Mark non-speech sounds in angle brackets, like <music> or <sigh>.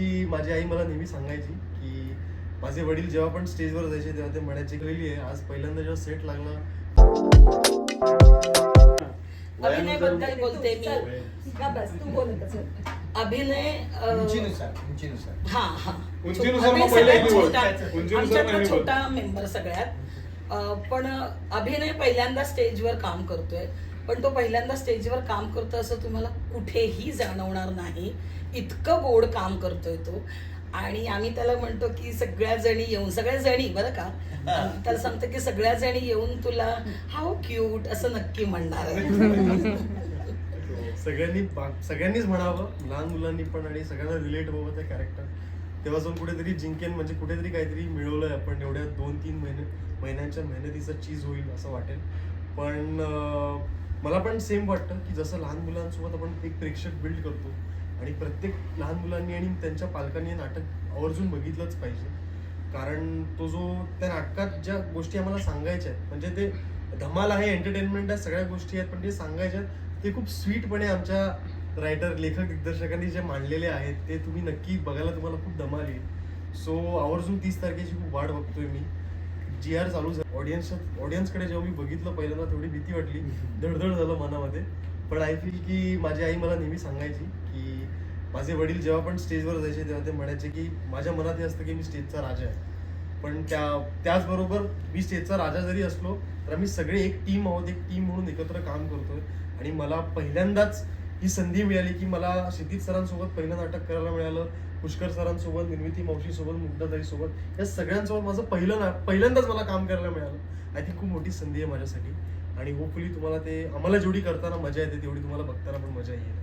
की माझी आई मला नेहमी सांगायची की माझे वडील जेव्हा पण स्टेजवर जायचे तेव्हा ते म्हणायचे गेली आहे आज पहिल्यांदा जेव्हा सेट लागला अभिनयबद्दल बोलते मी. चल, का बस तू बोलत चल. अभिनय अ, उंचीनुसार उंचीनुसार. हा हा. उंचीनुसार मग पहिले उंचीनुसार आमच्यातला. छोटा मेंबर सगळ्यात. अ, पण अभिनय पहिल्यांदा स्टेजवर काम करतोय. पण तो पहिल्यांदा स्टेजवर काम करतो असं तुम्हाला कुठेही जाणवणार नाही. इतकं गोड काम करतोय तो. आणि आम्ही त्याला म्हणतो की सगळ्या जणी येऊन सगळ्या जणी बरं का? <laughs> त्याला सांगतो की सगळ्या जणी येऊन तुला हाव क्यूट असं नक्की म्हणणार आहे. सगळ्यांनी सगळ्यांनीच म्हणावं. लहान मुलांनी पण आणि सगळ्यांना रिलेट व्हावं ते कॅरेक्टर तेव्हा जाऊन कुठेतरी जिंकेन म्हणजे कुठेतरी काहीतरी मिळवलंय आपण. एवढ्या दोन तीन महिने महिन्यांच्या मेहनतीचं चीज होईल असं वाटेल. पण मला पण सेम वाटतं की जसं लहान मुलांसोबत आपण एक प्रेक्षक बिल्ड करतो आणि प्रत्येक लहान मुलांनी आणि त्यांच्या पालकांनी हे नाटक आवर्जून बघितलंच पाहिजे. कारण तो जो त्या नाटकात ज्या गोष्टी आम्हाला सांगायच्या आहेत म्हणजे ते धमाल आहे एंटरटेनमेंट आहे सगळ्या गोष्टी आहेत पण ते सांगायच्या आहेत ते खूप स्वीटपणे आमच्या रायटर लेखक दिग्दर्शकांनी जे मांडलेले आहेत ते तुम्ही नक्की बघायला तुम्हाला खूप धमाल येईल. सो आवर्जून तीस तारखेची खूप वाट बघतोय मी. जी आर चालू झालं. ऑडियन्स ऑडियन्सकडे जेव्हा मी बघितलं पहिल्यांदा थोडी भीती वाटली. धडधड झालं मनामध्ये. पण आय फील की माझी आई मला नेहमी सांगायची की माझे वडील जेव्हा पण स्टेजवर जायचे तेव्हा ते म्हणायचे की माझ्या मनात हे असतं की मी स्टेजचा राजा आहे. पण त्या त्याचबरोबर मी स्टेजचा राजा जरी असलो तर आम्ही सगळे एक टीम आहोत एक टीम म्हणून एकत्र काम करतोय. आणि मला पहिल्यांदाच ही संधी मिळाली की मला सिद्धित सरांसोबत पहिलं नाटक करायला मिळालं पुष्कर सरांसोबत निर्मिती मावशीसोबत मुग्धाताईसोबत या सगळ्यांसोबत माझं पहिलं ना पहिल्यांदाच मला काम करायला मिळालं. आय थिंक खूप मोठी संधी आहे माझ्यासाठी. आणि होपफुली तुम्हाला ते आम्हाला जेवढी करताना मजा येते तेवढी तुम्हाला बघताना पण मजा येईल.